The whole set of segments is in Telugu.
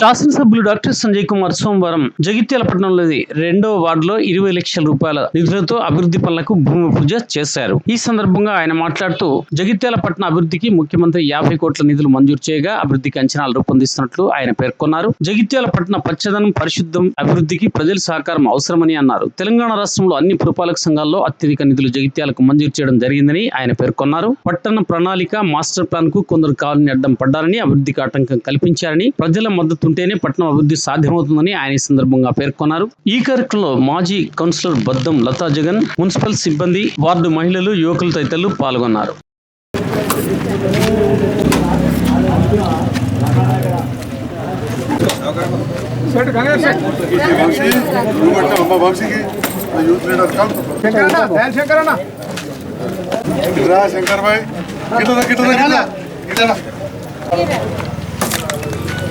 శాసనసభ్యులు డాక్టర్ సంజయ్ కుమార్ సోమవారం జగిత్యాల పట్టణంలోని రెండో వార్డులో ఇరవై లక్షల రూపాయల నిధులతో అభివృద్ధి పనులకు భూమి పూజ చేశారు. ఈ సందర్భంగా ఆయన మాట్లాడుతూ జగిత్యాల పట్టణ అభివృద్ధికి ముఖ్యమంత్రి యాభై కోట్ల నిధులు మంజూరు చేయగా అభివృద్ధికి అంచనాలు రూపొందిస్తున్నట్లు ఆయన పేర్కొన్నారు. జగిత్యాల పట్టణ పచ్చదనం పరిశుద్ధం అభివృద్ధికి ప్రజల సహకారం అవసరమని అన్నారు. తెలంగాణ రాష్ట్రంలో అన్ని పురపాలక సంఘాల్లో అత్యధిక నిధులు జగిత్యాలకు మంజూరు చేయడం జరిగిందని ఆయన పేర్కొన్నారు. పట్టణ ప్రణాళిక మాస్టర్ ప్లాన్కు కొందరు కాలనీ అడ్డం పడ్డారని అభివృద్ధికి ఆటంకం కల్పించారని ప్రజల మద్దతు ఉంటేనే పట్టణం అభివృద్ధి సాధ్యమవుతుందని ఆయన ఈ సందర్భంగా పేర్కొన్నారు. ఈ కార్యక్రమంలో మాజీ కౌన్సిలర్ బద్దం లతా జగన్ మున్సిపల్ సిబ్బంది వార్డు మహిళలు యువకులు తదితరులు పాల్గొన్నారు. Shankar Bhai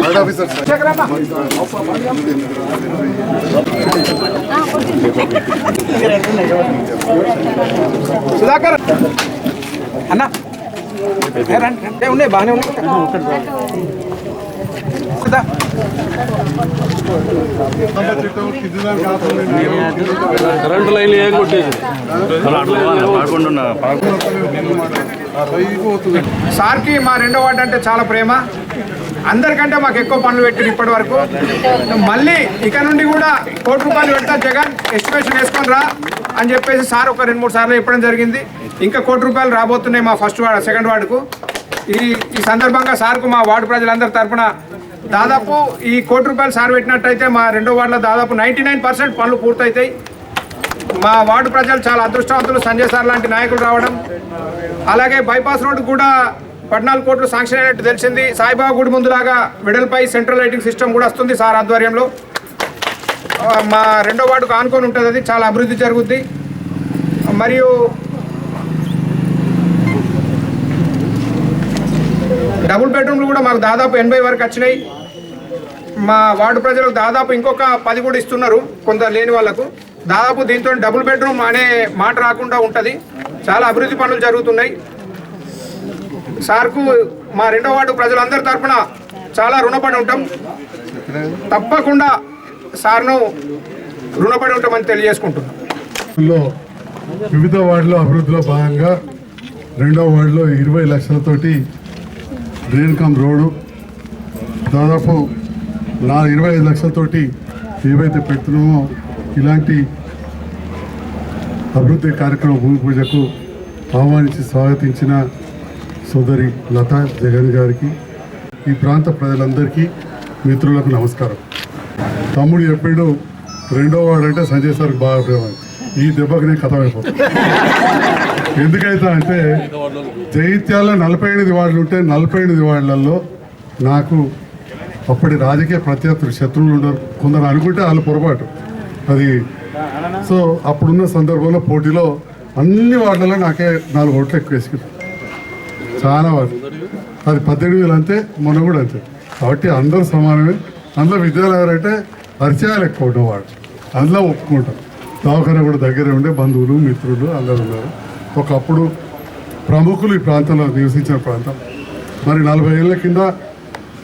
ward officer Sudhakar. అన్న. ఉన్నాయి బాగానే ఉన్నాయి. కరెంటు లైన్లు ఏం పోతుంది సార్కి మా రెండో వార్డు అంటే చాలా ప్రేమ. అందరికంటే మాకు ఎక్కువ పనులు పెట్టారు ఇప్పటి వరకు మళ్ళీ ఇక నుండి కూడా కోటి రూపాయలు పెడతా జగన్ ఎస్టిమేషన్ వేసుకొని రా అని చెప్పేసి సార్ ఒక రెండు మూడు సార్లు చెప్పడం జరిగింది. ఇంకా కోటి రూపాయలు రాబోతున్నాయి మా ఫస్ట్ వార్డు సెకండ్ వార్డుకు. ఈ ఈ సందర్భంగా సార్కు మా వార్డు ప్రజలందరి తరఫున దాదాపు ఈ కోటి రూపాయలు సార్ పెట్టినట్టయితే మా రెండో వార్డులో దాదాపు నైంటీ నైన్ పర్సెంట్ పనులు పూర్తవుతాయి మా వార్డు ప్రజలు చాలా అదృష్టవంతులు సంజయ్ సార్ లాంటి నాయకులు రావడం. అలాగే బైపాస్ రోడ్డు కూడా పద్నాలుగు కోట్లు శాంక్షన్ అయినట్టు తెలిసింది. సాయిబాబా గుడి ముందులాగా వెడల్పై సెంట్రల్ లైటింగ్ సిస్టమ్ కూడా వస్తుంది సార్ ఆధ్వర్యంలో. మా రెండో వార్డుకు ఆనుకొని ఉంటుంది. అది చాలా అభివృద్ధి జరుగుద్ది. మరియు డబుల్ బెడ్రూమ్లు కూడా మాకు దాదాపు ఎనభై వరకు వచ్చినాయి. మా వార్డు ప్రజలకు దాదాపు ఇంకొక పది కూడా ఇస్తున్నారు కొంత లేని వాళ్ళకు. దాదాపు దీంతో డబుల్ బెడ్రూమ్ అనే మాట రాకుండా ఉంటుంది. చాలా అభివృద్ధి పనులు జరుగుతున్నాయి. సార్కు మా రెండో వార్డు ప్రజలందరి తరఫున చాలా రుణపడి ఉంటాం. తప్పకుండా సార్ను రుణపడి ఉంటామని తెలియజేసుకుంటున్నాం. వివిధ వార్డులో అభివృద్ధిలో భాగంగా రెండవ వార్డులో ఇరవై లక్షలతోటి రేణుకం రోడ్డు దాదాపు నా ఇరవై ఐదు లక్షలతోటి ఏవైతే పెడుతున్నామో ఇలాంటి అభివృద్ధి కార్యక్రమం భూమి పూజకు ఆహ్వానించి స్వాగతించిన సోదరి లతా జగన్ గారికి ఈ ప్రాంత ప్రజలందరికీ మిత్రులకు నమస్కారం. తమ్ముడు ఎప్పుడు రెండో వాడంటే సంజయ్ సార్కి బాగా ప్రేమ ఈ దెబ్బకి నేను కథ అయిపోతాను ఎందుకైతే అంటే జైత్యాల్లో నలభై ఎనిమిది వార్డులు ఉంటే నలభై ఎనిమిది వార్డులలో నాకు అప్పటి రాజకీయ ప్రత్యర్థులు శత్రువులు ఉండరు. కొందరు అనుకుంటే వాళ్ళు పొరపాటు. అది సో అప్పుడున్న సందర్భంలో పోటీలో అన్ని వార్డులలో నాకే నాలుగు ఓట్లు ఎక్కువ వేసుకున్నాను చాలా వరకు. అది పద్దెనిమిది వేలు అంతే మొన్న కూడా అంతే. కాబట్టి అందరూ సమానమే. అందులో విద్యాలయాలు అంటే పరిచయాలు ఎక్కువ ఉన్నవాడు అందులో ఒప్పుకుంటాం దవాఖాన కూడా దగ్గరే ఉండే బంధువులు మిత్రులు అందరూ ఉన్నారు. ఒకప్పుడు ప్రముఖులు ఈ ప్రాంతంలో నివసించిన ప్రాంతం. మరి నలభై ఏళ్ళ కింద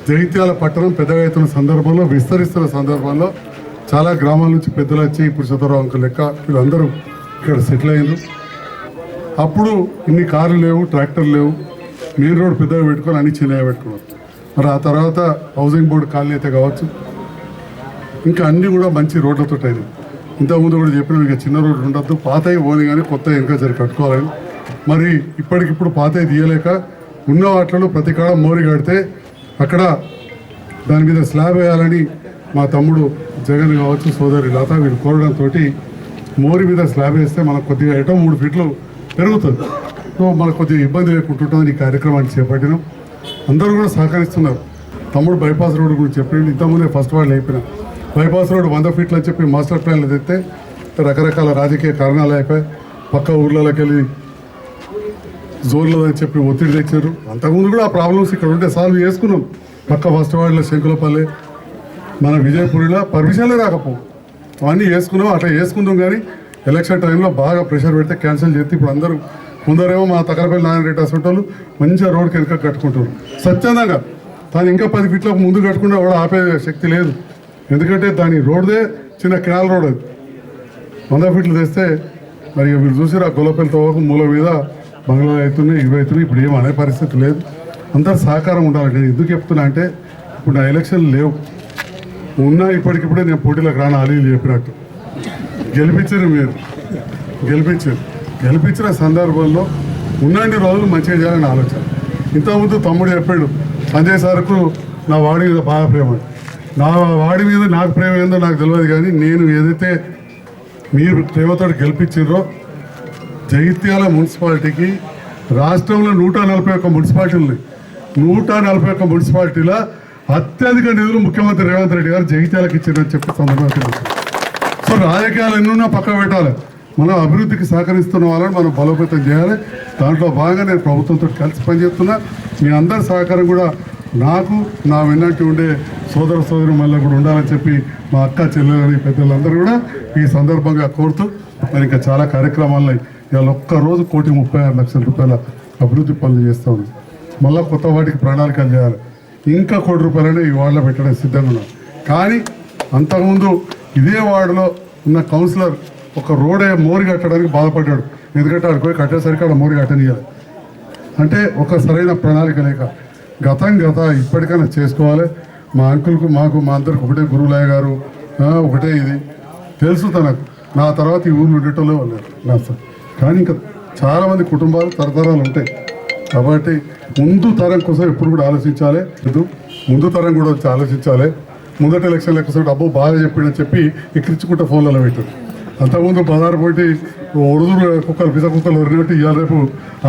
జైత్యాల పట్టణం పెద్దగా అవుతున్న సందర్భంలో విస్తరిస్తున్న సందర్భంలో చాలా గ్రామాల నుంచి పెద్దలు వచ్చి ఇప్పుడు చదవరావు అంకుల్ లెక్క వీళ్ళందరూ ఇక్కడ సెటిల్ అయ్యారు. అప్పుడు ఇన్ని కార్లు లేవు ట్రాక్టర్లు లేవు. మెయిన్ రోడ్ పెద్దగా పెట్టుకొని అన్ని చిన్నగా పెట్టుకోవచ్చు మరి ఆ తర్వాత హౌసింగ్ బోర్డు ఖాళీ అయితే కావచ్చు. ఇంకా అన్నీ కూడా మంచి రోడ్లతో అయినాయి ఇంతకుముందు కూడా చెప్పిన ఇంకా చిన్న రోడ్లు ఉండొద్దు. పాతవి పోని కానీ కొత్త ఇంకా సరి కట్టుకోవాలని మరి ఇప్పటికిప్పుడు పాతవి తీయలేక ఉన్న వాటిలో ప్రతి కాడ మోరి కడితే అక్కడ దాని మీద స్లాబ్ వేయాలని మా తమ్ముడు జగన్ కావచ్చు సోదరి లత వీళ్ళు కోరడంతో మోరి మీద స్లాబ్ వేస్తే మనకు కొద్దిగా ఎటో మూడు ఫీట్లు పెరుగుతుంది. సో మనకు కొద్దిగా ఇబ్బంది లేకుంటుంటుందని ఈ కార్యక్రమాన్ని చేపట్టినాం. అందరూ కూడా సహకరిస్తున్నారు. తమ్ముడు బైపాస్ రోడ్ గురించి చెప్పిండు. ఇంతకుముందే ఫస్ట్ వాళ్ళు అయిపోయినా బైపాస్ రోడ్డు వంద ఫీట్లు అని చెప్పి మాస్టర్ ప్లాన్లు తెస్తే రకరకాల రాజకీయ కారణాలు అయిపోయి పక్క ఊర్లలోకి వెళ్ళి జోన్లో అని చెప్పి ఒత్తిడి తెచ్చారు. అంతకుముందు కూడా ఆ ప్రాబ్లమ్స్ ఇక్కడ ఉంటే సాల్వ్ చేసుకున్నాం. పక్క ఫస్ట్ వాడిలో శంకులపల్లి మన విజయపూరిలో పర్మిషన్లే రాకపోవు. అవన్నీ వేసుకున్నాం అట్లా వేసుకుందాం కానీ ఎలక్షన్ టైంలో బాగా ప్రెషర్ పెడితే క్యాన్సిల్ చేస్తే ఇప్పుడు అందరూ ముందరేమో మా తకరపల్లి నారాయణ హాస్పిటల్ మంచిగా రోడ్కి వెనుక కట్టుకుంటారు. స్వచ్ఛందంగా దాని ఇంకా పది ఫీట్లకు ముందు కట్టుకుంటే కూడా ఆపే శక్తి లేదు. ఎందుకంటే దాని రోడ్దే చిన్న కెనాల్ రోడ్ అది. వంద ఫీట్లు తెస్తే మరి ఇక మీరు చూసారు ఆ గొల్లపల్లి తవ్వకు మూల మీద బంగ్లా అవుతున్నాయి ఇవి అవుతున్నాయి ఇప్పుడు ఏం అనే పరిస్థితి లేదు. అందరు సహకారం ఉండాలి. నేను ఎందుకు చెప్తున్నా అంటే ఇప్పుడు నా ఎలక్షన్లు లేవు. ఉన్నా ఇప్పటికిప్పుడే నేను పోటీలకు రాను అలీలు చెప్పినట్టు. గెలిపించారు మీరు. గెలిపించారు. గెలిపించిన సందర్భంలో ఉన్నన్ని రోజులు మంచిగా చేయాలని ఆలోచన. ఇంతకుముందు తమ్ముడు చెప్పాడు సంజయ్ సార్కు నా వాడి మీద బాగా ప్రేమ నా వాడి మీద నాకు ప్రేమ ఏందో నాకు తెలియదు కానీ నేను ఏదైతే మీరు ప్రేమతో గెలిపించారో జగిత్యాల మున్సిపాలిటీకి రాష్ట్రంలో నూట నలభై ఒక్క మున్సిపాలిటీలు ఉన్నాయి నూట నలభై ఒక్క మున్సిపాలిటీల అత్యధిక నిధులు ముఖ్యమంత్రి రేవంత్ రెడ్డి గారు జగిత్యాలకు ఇచ్చారని చెప్పి సందర్భంగా సో రాజకీయాలు ఎన్నున్నా పక్క పెట్టాలి. మనం అభివృద్ధికి సహకరిస్తున్న వాళ్ళని మనం బలోపేతం చేయాలి. దాంట్లో బాగా నేను ప్రభుత్వంతో కలిసి పనిచేస్తున్నా. మీ అందరి సహకారం కూడా నాకు నా వెన్నట్టు ఉండే సోదర సోదరు మళ్ళీ కూడా ఉండాలని చెప్పి మా అక్క చెల్లెలని పెద్దలందరూ కూడా ఈ సందర్భంగా కోరుతూ మరి ఇంకా చాలా కార్యక్రమాలు ఉన్నాయి. ఇవాళ ఒక్క రోజు కోటి ముప్పై ఆరు లక్షల రూపాయల అభివృద్ధి పనులు చేస్తూ ఉన్నాం. మళ్ళీ కొత్త వాటికి ప్రణాళికలు చేయాలి. ఇంకా కోటి రూపాయలనే ఈ వార్డులో పెట్టడానికి సిద్ధంగా ఉన్నాం. కానీ అంతకుముందు ఇదే వార్డులో ఉన్న కౌన్సిలర్ ఒక రోడ్ మోరి కట్టడానికి బాధపడ్డాడు. ఎందుకంటే అక్కడ పోయి కట్టేసరికి అక్కడ మోరి కట్టనియాలి అంటే ఒక సరైన ప్రణాళిక లేక గతం గత ఇప్పటికైనా చేసుకోవాలి. మా అంకుల్కు మాకు మా అందరికి ఒకటే గురువులయ్య గారు ఒకటే ఇది. తెలుసు తనకు. నా తర్వాత ఈ ఊర్లో ఉండేటోళ్ళే వాళ్ళు నా సార్ కానీ ఇంకా చాలామంది కుటుంబాలు తరతరాలు ఉంటాయి. కాబట్టి ముందు తరం కోసం ఎప్పుడు కూడా ఆలోచించాలి. ఇది ముందు తరం కూడా వచ్చి ఆలోచించాలి. ముందట ఎలక్షన్ లెక్క అబ్బో బాగా చెప్పిండని చెప్పి ఎక్కించుకుంటే ఫోన్లలో పెట్టారు. అంతకుముందు బజారు పోయి ఒడుదురు కుక్కలు పిస కుక్కలు ఒరినట్టు ఇవాళ రేపు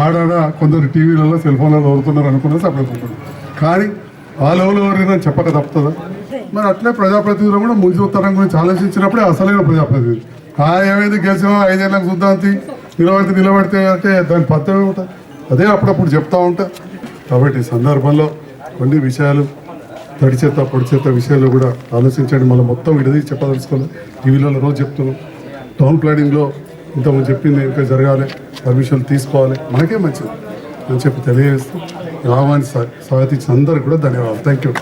ఆడాడ కొందరు టీవీలలో సెల్ ఫోన్లలో ఒరుతున్నారు అనుకున్నది సపరేట్ కానీ ఆ లెవెల్ ఎవరైనా చెప్పక తప్పుతుందా? మరి అట్లే ప్రజాప్రతినిధులు కూడా ముందు తరం గురించి ఆలోచించినప్పుడే అసలైన ప్రజాప్రతినిధులు. ఆ ఏమైంది గెలిచామో ఐదేళ్ళకి చూద్దాంతి నిలబడితే నిలబడితే అంటే దాని పత్రమే ఉంటుంది అదే అప్పుడప్పుడు చెప్తా ఉంటా. కాబట్టి ఈ సందర్భంలో కొన్ని విషయాలు తడి చేత పొడి చేత విషయాల్లో కూడా ఆలోచించండి. మళ్ళీ మొత్తం విడదీసి చెప్పదలుచుకోలేదు టీవీలలో రోజు చెప్తున్నాం. టౌన్ ప్లానింగ్లో ఇంతకుముందు చెప్పింది ఇంకా జరగాలి పర్మిషన్లు తీసుకోవాలి. మనకే మంచిది అని చెప్పి తెలియజేస్తూ రావాన్ని స్వాగతించిన అందరికీ కూడా ధన్యవాదాలు. Thank you